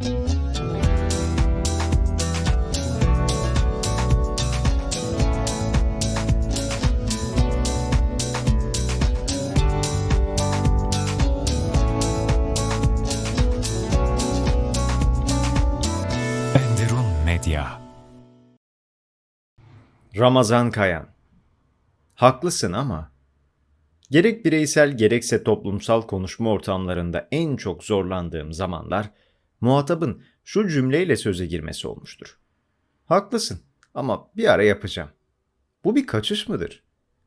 Enderun Medya. Ramazan Kayan Haklısın ama gerek bireysel gerekse toplumsal konuşma ortamlarında en çok zorlandığım zamanlar muhatabın şu cümleyle söze girmesi olmuştur. Haklısın ama bir ara yapacağım. Bu bir kaçış mıdır?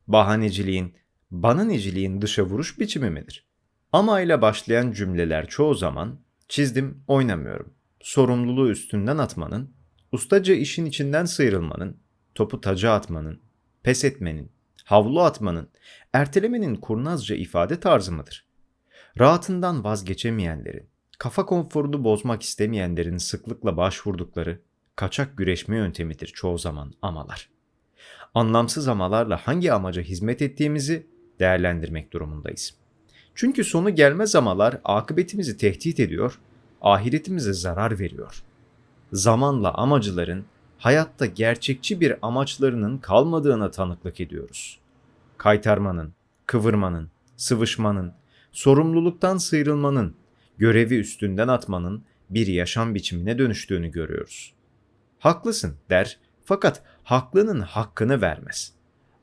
Bahaneciliğin, bahaniciliğin dışa vuruş biçimi midir? Ama ile başlayan cümleler çoğu zaman çizdim oynamıyorum. Sorumluluğu üstünden atmanın, ustaca işin içinden sıyrılmanın, topu taca atmanın, pes etmenin, havlu atmanın, ertelemenin kurnazca ifade tarzı mıdır? Rahatından vazgeçemeyenlerin, kafa konforunu bozmak istemeyenlerin sıklıkla başvurdukları kaçak güreşme yöntemidir çoğu zaman amalar. Anlamsız amalarla hangi amaca hizmet ettiğimizi değerlendirmek durumundayız. Çünkü sonu gelmez amalar akıbetimizi tehdit ediyor, ahiretimize zarar veriyor. Zamanla amacıların hayatta gerçekçi bir amaçlarının kalmadığına tanıklık ediyoruz. Kaytarmanın, kıvırmanın, sıvışmanın, sorumluluktan sıyrılmanın, görevi üstünden atmanın bir yaşam biçimine dönüştüğünü görüyoruz. Haklısın der fakat haklının hakkını vermez.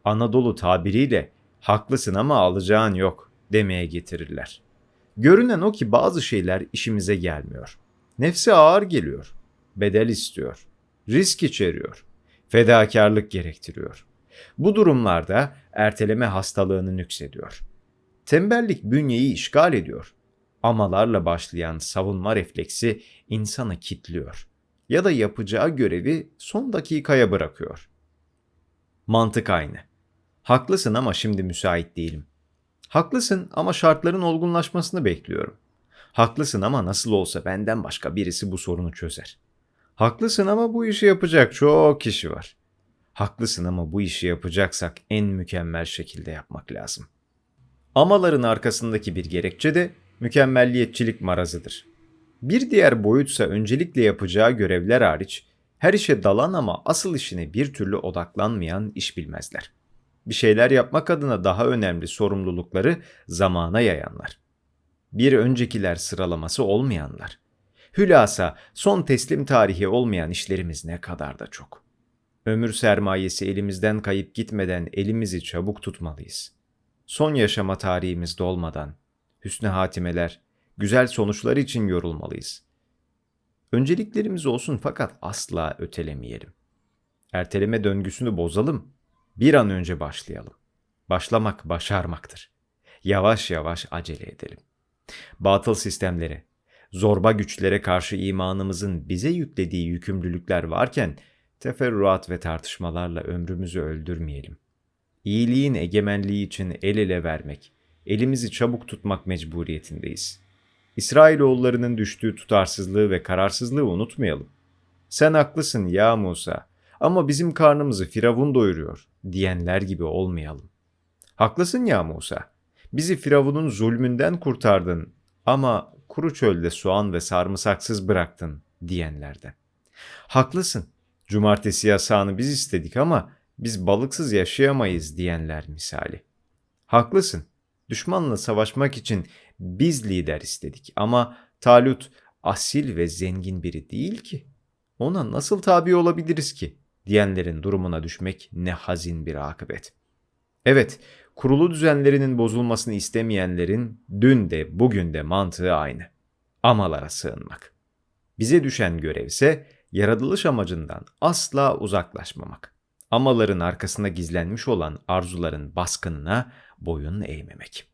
Anadolu tabiriyle haklısın ama alacağın yok demeye getirirler. Görünen o ki bazı şeyler işimize gelmiyor. Nefse ağır geliyor. Bedel istiyor risk içeriyor, fedakarlık gerektiriyor. Bu durumlarda erteleme hastalığını nüksediyor. Tembellik bünyeyi işgal ediyor. Amalarla başlayan savunma refleksi insanı kitliyor ya da yapacağı görevi son dakikaya bırakıyor. Mantık aynı. Haklısın ama şimdi müsait değilim. Haklısın ama şartların olgunlaşmasını bekliyorum. Haklısın ama nasıl olsa benden başka birisi bu sorunu çözer.'' Haklısın ama bu işi yapacak çok kişi var. Haklısın ama bu işi yapacaksak en mükemmel şekilde yapmak lazım. Amaların arkasındaki bir gerekçe de mükemmelliyetçilik marazıdır. Bir diğer boyutsa öncelikle yapacağı görevler hariç her işe dalan ama asıl işine bir türlü odaklanmayan iş bilmezler. Bir şeyler yapmak adına daha önemli sorumlulukları zamana yayanlar. Bir öncekiler sıralaması olmayanlar. Hülasa son teslim tarihi olmayan işlerimiz ne kadar da çok. Ömür sermayesi elimizden kayıp gitmeden elimizi çabuk tutmalıyız. Son yaşama tarihimiz dolmadan hüsnü hatimeler, güzel sonuçlar için yorulmalıyız. Önceliklerimiz olsun fakat asla ötelemeyelim. Erteleme döngüsünü bozalım. Bir an önce başlayalım. Başlamak başarmaktır. Yavaş yavaş acele edelim. Batıl sistemleri, zorba güçlere karşı imanımızın bize yüklediği yükümlülükler varken teferruat ve tartışmalarla ömrümüzü öldürmeyelim. İyiliğin egemenliği için el ele vermek, elimizi çabuk tutmak mecburiyetindeyiz. İsrailoğullarının düştüğü tutarsızlığı ve kararsızlığı unutmayalım. Sen haklısın ya Musa ama bizim karnımızı Firavun doyuruyor diyenler gibi olmayalım. Haklısın ya Musa. Bizi Firavun'un zulmünden kurtardın ama kuru çölde soğan ve sarımsaksız bıraktın diyenlerden. Haklısın. Cumartesi yasağını biz istedik ama biz balıksız yaşayamayız diyenler misali. Haklısın. Düşmanla savaşmak için biz lider istedik ama Talut asil ve zengin biri değil ki. Ona nasıl tabi olabiliriz ki? diyenlerin durumuna düşmek ne hazin bir akıbet. Evet, kurulu düzenlerinin bozulmasını istemeyenlerin dün de bugün de mantığı aynı. Amalara sığınmak. Bize düşen görev ise yaratılış amacından asla uzaklaşmamak. Amaların arkasında gizlenmiş olan arzuların baskınına boyun eğmemek.